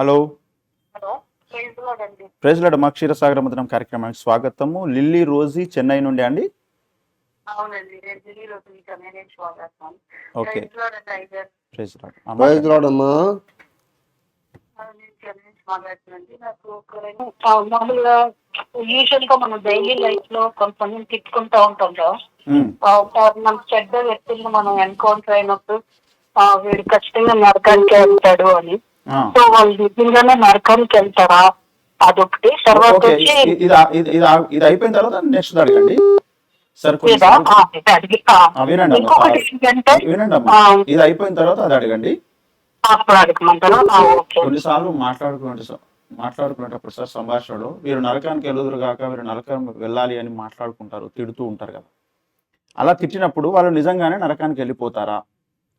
Hello. President మా క్షీరసాగర మధురం కార్యక్రమానికి స్వాగతము. లిల్లీ రోజీ చెన్నై నుండి అండి? ఓకే. మామూలుగా యూజువల్గా మనం డైలీ లైఫ్లో కొంతమందిని తిట్టుకుంటా ఉంటాం కదా. ఆ, ఆ, మన చెడ్డ వ్యక్తులను మనం ఎన్కౌంటర్ అయినప్పుడు వీడు ఖచ్చితంగా నరకానికి వెళ్తాడు అని. సో వాళ్ళు నిజంగానే నరకానికి వెళ్తారా? అదొకటి తర్వాత వచ్చి ఇది ఇది ఇది ఇది అయిపోయిన తర్వాత నెక్స్ట్ అడగండి. వినండి. ఇంకొకటి ఏంటంటే ఇది అయిపోయిన తర్వాత అది అడగండి. కొన్నిసార్లు మాట్లాడుకునే మాట్లాడుకునేటప్పుడు సార్ సంభాషణలో వీరు నరకానికి వెళ్ళదురు కాక వీరు నరకం వెళ్ళాలి అని మాట్లాడుకుంటారు తిడుతూ ఉంటారు కదా. అలా తిట్టినప్పుడు వాళ్ళు నిజంగానే నరకానికి వెళ్ళిపోతారా?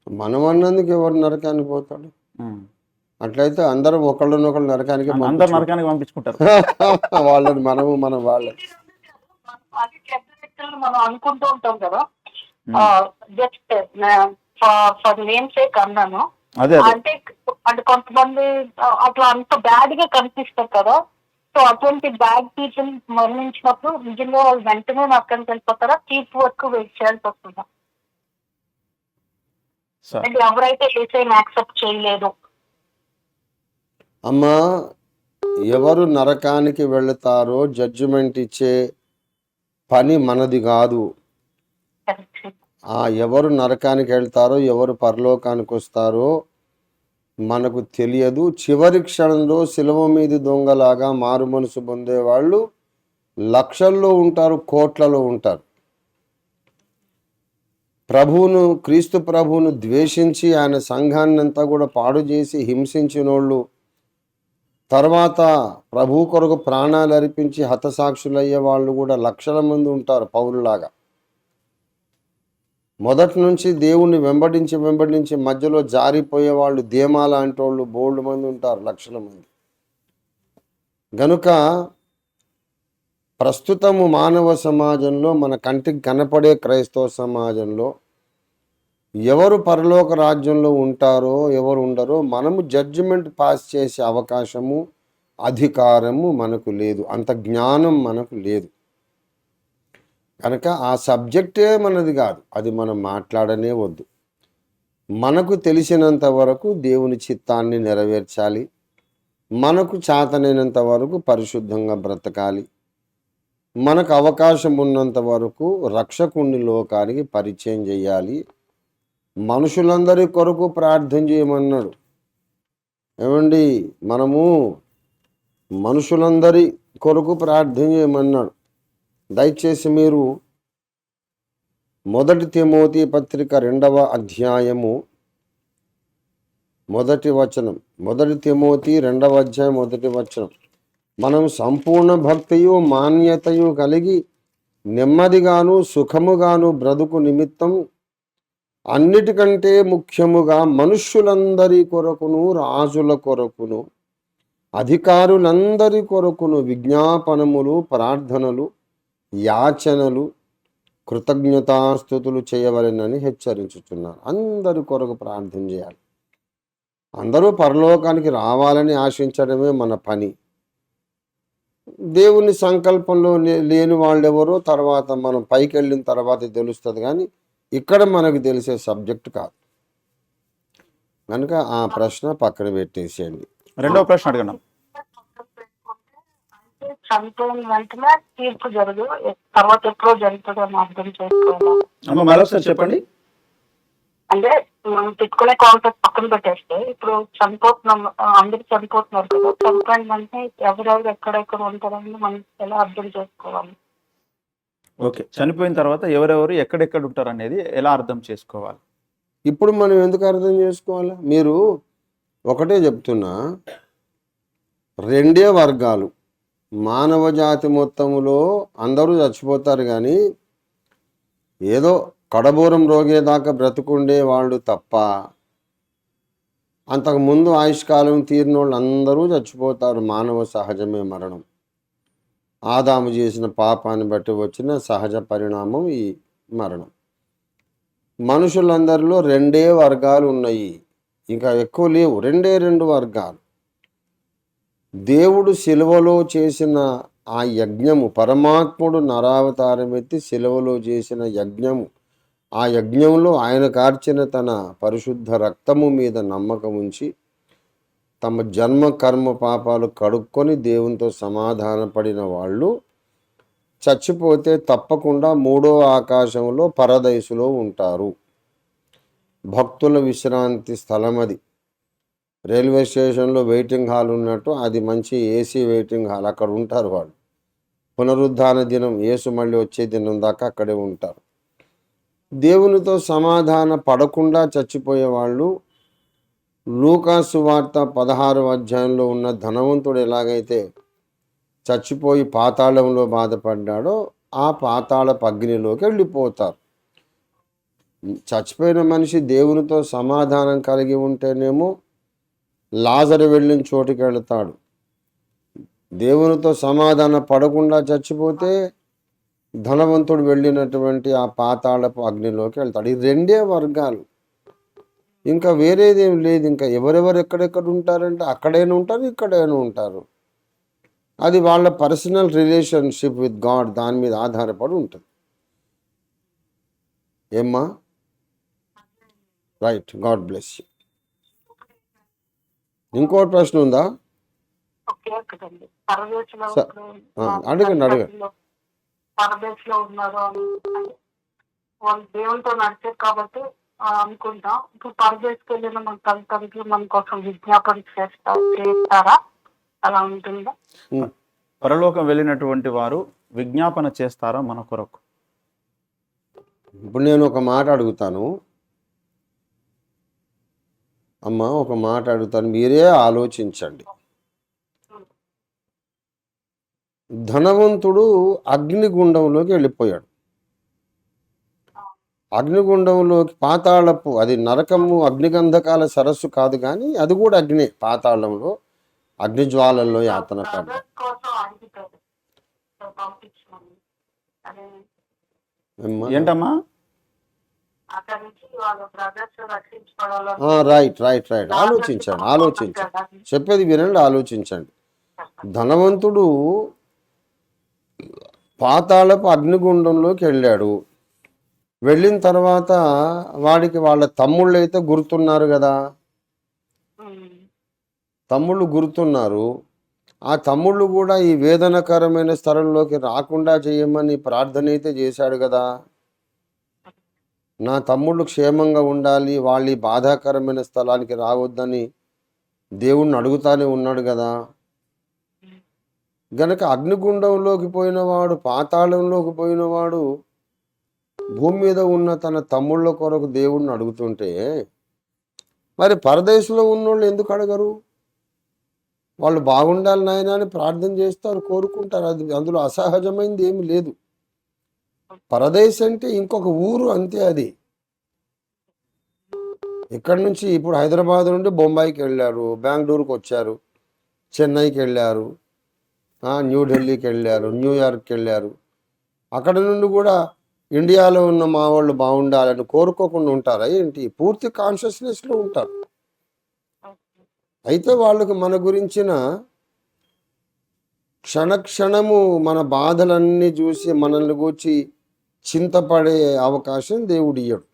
మనం అన్నందుకు ఎవరు నరకానికి పోతాడు. అట్లయితే అందరూ ఒకళ్ళనొకళ్ళు నరకానికి అందరు. నరకానికి పంపించుకుంటారు. వాళ్ళని మనము మన వాళ్ళని మనం అనుకుంటూ ఉంటాం కదా. జస్ట్ ఫర్ నేమ్ సేక్ అన్నాను. అంటే అంటే కొంతమంది అట్లా అంత బ్యాడ్గా కనిపిస్తారు కదా. సో అటువంటి బ్యాడ్ పీపుల్ మరణించినప్పుడు నిజంగా వాళ్ళు వెంటనే నరకానికి వెళ్ళిపోతారా? చీప్ వర్క్ వెయిట్ చేయాల్సి వస్తుందా? ఎవరైతే ఏసైని యాక్సెప్ట్ చేయలేదు అమ్మా ఎవరు నరకానికి వెళతారో జడ్జిమెంట్ ఇచ్చే పని మనది కాదు. ఆ ఎవరు నరకానికి వెళ్తారో ఎవరు పరలోకానికి వస్తారో మనకు తెలియదు. చివరి క్షణంలో శిలువ మీది దొంగలాగా మారు మనసు పొందేవాళ్ళు లక్షల్లో ఉంటారు కోట్లలో ఉంటారు. ప్రభువును క్రీస్తు ప్రభువును ద్వేషించి ఆయన సంఘాన్ని అంతా కూడా పాడు చేసి హింసించినోళ్ళు తర్వాత ప్రభు కొరకు ప్రాణాలు అర్పించి హతసాక్షులయ్యే వాళ్ళు కూడా లక్షల మంది ఉంటారు పౌరులాగా. మొదటి నుంచి దేవుణ్ణి వెంబడించి వెంబడించి మధ్యలో జారిపోయే వాళ్ళు ధీమా లాంటి వాళ్ళు బోల్డ్ మంది ఉంటారు లక్షల మంది. గనుక ప్రస్తుతము మానవ సమాజంలో మన కంటికి కనపడే క్రైస్తవ సమాజంలో ఎవరు పరలోక రాజ్యంలో ఉంటారో ఎవరు ఉండరో మనము జడ్జిమెంట్ పాస్ చేసే అవకాశము అధికారము మనకు లేదు. అంత జ్ఞానం మనకు లేదు. కనుక ఆ సబ్జెక్టే మనది కాదు. అది మనం మాట్లాడనే వద్దు. మనకు తెలిసినంత వరకు దేవుని చిత్తాన్ని నెరవేర్చాలి. మనకు చేతనైనంత వరకు పరిశుద్ధంగా బ్రతకాలి. మనకు అవకాశం ఉన్నంత వరకు రక్షకుణ్ణి లోకానికి పరిచయం చేయాలి. మనుషులందరి కొరకు ప్రార్థన చేయమన్నాడు. ఏమండి? మనము మనుషులందరి కొరకు ప్రార్థన చేయమన్నాడు. దయచేసి మీరు మొదటి తిమోతి పత్రిక రెండవ అధ్యాయము మొదటి వచనం మొదటి తిమోతి రెండవ అధ్యాయం మొదటి వచనం. మనం సంపూర్ణ భక్తియు మాన్యతయు కలిగి నెమ్మదిగాను సుఖముగాను బ్రతుకు నిమిత్తం అన్నిటికంటే ముఖ్యముగా మనుష్యులందరి కొరకును రాజుల కొరకును అధికారులందరి కొరకును విజ్ఞాపనములు ప్రార్థనలు యాచనలు కృతజ్ఞతాస్థుతులు చేయవలెనని హెచ్చరించుచున్నారు. అందరి కొరకు ప్రార్థన చేయాలి. అందరూ పరలోకానికి రావాలని ఆశించడమే మన పని. దేవుని సంకల్పంలో లే- లేని వాళ్ళెవరో తర్వాత మనం పైకి వెళ్ళిన తర్వాత తెలుస్తుంది కానీ ఇక్కడ మనకు తెలిసే సబ్జెక్ట్ కాదు. కనుక ఆ ప్రశ్న పక్కన పెట్టేసేయండి. రెండవ ప్రశ్న అడగండి. అంటే చనిపోయిన వెంటనే తీర్పు జరగదు తర్వాత ఎప్పుడో జరుగుతుందో అని అర్థం చేసుకోవాలి. చెప్పండి. అంటే మనం పెట్టుకునే కాంటాక్ట్ పక్కన పెట్టేస్తే ఇప్పుడు చనిపోతున్నాం అందరూ చనిపోతున్నారు కదా చనిపోయిన వెంటనే ఎవరెవరు ఎక్కడెక్కడ ఉంటారని మనం ఎలా అర్థం చేసుకోవాలి? ఓకే. చనిపోయిన తర్వాత ఎవరెవరు ఎక్కడెక్కడ ఉంటారు అనేది ఎలా అర్థం చేసుకోవాలి? ఇప్పుడు మనం ఎందుకు అర్థం చేసుకోవాలి? మీరు ఒకటే చెప్తున్నా. రెండే వర్గాలు. మానవ జాతి మొత్తములో అందరూ చచ్చిపోతారు కానీ ఏదో కడబూరం రోగేదాకా బ్రతుకుండే వాళ్ళు తప్ప అంతకుముందు ఆయుష్కాలం తీరిన వాళ్ళు అందరూ చచ్చిపోతారు మానవ సహజమే మరణం. ఆదాము చేసిన పాపాన్ని బట్టి వచ్చిన సహజ పరిణామం ఈ మరణం. మనుషులందరిలో రెండే వర్గాలు ఉన్నాయి. ఇంకా ఎక్కువ లేవు. రెండే రెండు వర్గాలు. దేవుడు శిలువలో చేసిన ఆ యజ్ఞము పరమాత్ముడు నరావతారం ఎత్తి శిలువలో చేసిన యజ్ఞము ఆ యజ్ఞంలో ఆయన కార్చిన తన పరిశుద్ధ రక్తము మీద నమ్మకం ఉంచి తమ జన్మ కర్మ పాపాలు కడుక్కొని దేవునితో సమాధానపడిన వాళ్ళు చచ్చిపోతే తప్పకుండా మూడో ఆకాశంలో పరదైసులో ఉంటారు. భక్తుల విశ్రాంతి స్థలం అది రైల్వే స్టేషన్లో వెయిటింగ్ హాల్ ఉన్నట్టు అది మంచి ఏసీ వెయిటింగ్ హాల్. అక్కడ ఉంటారు వాళ్ళు. పునరుద్ధాన దినం యేసు మళ్ళీ వచ్చే దినం దాకా అక్కడే ఉంటారు. దేవునితో సమాధాన పడకుండా చచ్చిపోయే వాళ్ళు లూకాసు వార్త పదహారు అధ్యాయంలో ఉన్న ధనవంతుడు ఎలాగైతే చచ్చిపోయి పాతాళంలో బాధపడ్డాడో ఆ పాతాళపు అగ్నిలోకి వెళ్ళిపోతారు. చచ్చిపోయిన మనిషి దేవునితో సమాధానం కలిగి ఉంటేనేమో లాజరు వెళ్ళిన చోటుకి వెళతాడు. దేవునితో సమాధాన పడకుండా చచ్చిపోతే ధనవంతుడు వెళ్ళినటువంటి ఆ పాతాళపు అగ్నిలోకి వెళ్తాడు. ఈ రెండే వర్గాలు. ఇంకా వేరేదేం లేదు. ఇంకా ఎవరెవరు ఎక్కడెక్కడ ఉంటారంటే అక్కడైనా ఉంటారు ఇక్కడైనా ఉంటారు. అది వాళ్ళ పర్సనల్ రిలేషన్షిప్ విత్ గాడ్ దాని మీద ఆధారపడి ఉంటుంది. ఏమ్మా? రైట్. God bless you. ఇంకో ప్రశ్న ఉందా? అడగండి, అడగండి. పరదేశంలో ఉన్నారు వాళ్ళు దేవునితో నడిచారు కాబట్టి అనుకుంటాం. ఇప్పుడు పరదేశకి వెళ్ళిన మన తల్లిదండ్రులు మన కోసం విజ్ఞాపన చేస్తా చేస్తారా? అలా ఉంటుందా? పరలోకం వెళ్ళినటువంటి వారు విజ్ఞాపన చేస్తారా మన కొరకు? ఇప్పుడు నేను ఒక మాట అడుగుతాను. అమ్మ ఒక మాట అడుగుతాను. మీరే ఆలోచించండి. ధనవంతుడు అగ్నిగుండంలోకి వెళ్ళిపోయాడు. అగ్నిగుండంలోకి పాతాళపు అది నరకము అగ్నిగంధకాల సరస్సు కాదు కానీ అది కూడా అగ్ని పాతాళంలో అగ్నిజ్వాలల్లో యాతన ఏమ్మా? ఏంటమ్మా? రైట్ రైట్ రైట్ ఆలోచించండి ఆలోచించండి. చెప్పేది వినండి ఆలోచించండి. ధనవంతుడు పాతాళపు అగ్నిగుండంలోకి వెళ్ళాడు. వెళ్ళిన తర్వాత వాడికి వాళ్ళ తమ్ముళ్ళు అయితే గుర్తున్నారు కదా. తమ్ముళ్ళు గుర్తున్నారు. ఆ తమ్ముళ్ళు కూడా ఈ వేదనకరమైన స్థలంలోకి రాకుండా చేయమని ప్రార్థన అయితే చేశాడు కదా. నా తమ్ముళ్ళు క్షేమంగా ఉండాలి వాళ్ళు బాధాకరమైన స్థలానికి రావద్దని దేవుణ్ణి అడుగుతానే ఉన్నాడు కదా. గనక అగ్నిగుండంలోకి పోయినవాడు పాతాళంలోకి పోయినవాడు భూమి మీద ఉన్న తన తమ్ముళ్ళ కొరకు దేవుణ్ణి అడుగుతుంటే మరి పరదేశంలో ఉన్నోళ్ళు ఎందుకు అడగరు? వాళ్ళు బాగుండాలి నాయన అని ప్రార్థన చేస్తారు కోరుకుంటారు. అది అందులో అసహజమైంది ఏమి లేదు. పరదేశ్ అంటే ఇంకొక ఊరు అంతే అది. ఇక్కడ నుంచి ఇప్పుడు హైదరాబాద్ నుండి బొంబాయికి వెళ్ళారు బెంగళూరుకి వచ్చారు చెన్నైకి వెళ్ళారు న్యూఢిల్లీకి వెళ్ళారు న్యూయార్క్కి వెళ్ళారు. అక్కడ నుండి కూడా ఇండియాలో ఉన్న మా వాళ్ళు బాగుండాలని కోరుకోకుండా ఉంటారా ఏంటి? పూర్తి కాన్షియస్నెస్లో ఉంటారు. అయితే వాళ్ళకి మన గురించిన క్షణక్షణము మన బాధలన్నీ చూసి మనల్ని గూర్చి చింతపడే అవకాశం దేవుడు ఇయ్యడు.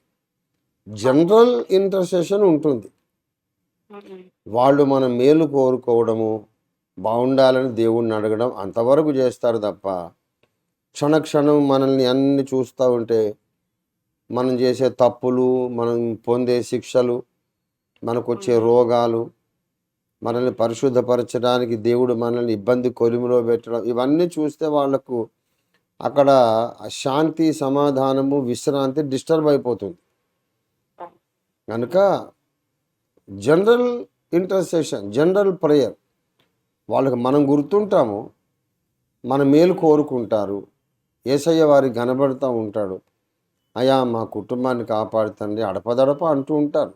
జనరల్ ఇంటర్సెషన్ ఉంటుంది. వాళ్ళు మన మేలు కోరుకోవడము బాగుండాలని దేవుణ్ణి అడగడం అంతవరకు చేస్తారు తప్ప క్షణక్షణం మనల్ని అన్ని చూస్తూ ఉంటే మనం చేసే తప్పులు మనం పొందే శిక్షలు మనకు వచ్చే రోగాలు మనల్ని పరిశుద్ధపరచడానికి దేవుడు మనల్ని ఇబ్బంది కొలిమిలో పెట్టడం ఇవన్నీ చూస్తే వాళ్ళకు అక్కడ శాంతి సమాధానము విశ్రాంతి డిస్టర్బ్ అయిపోతుంది. కనుక జనరల్ ఇంటర్సెషన్ జనరల్ ప్రేయర్ వాళ్ళకి మనం గుర్తుంటాము మన మేలు కోరుకుంటారు. ఏసయ్య వారికి కనబడుతూ ఉంటాడు. అయా మా కుటుంబాన్ని కాపాడుతండి అడపదడప అంటూ ఉంటారు.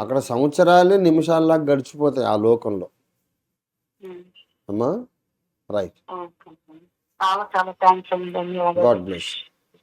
అక్కడ సంవత్సరాలే నిమిషాల్లా గడిచిపోతాయి ఆ లోకంలో. అమ్మా? రైట్. చాలా చాలా థ్యాంక్స్ గాడ్ బ్లెస్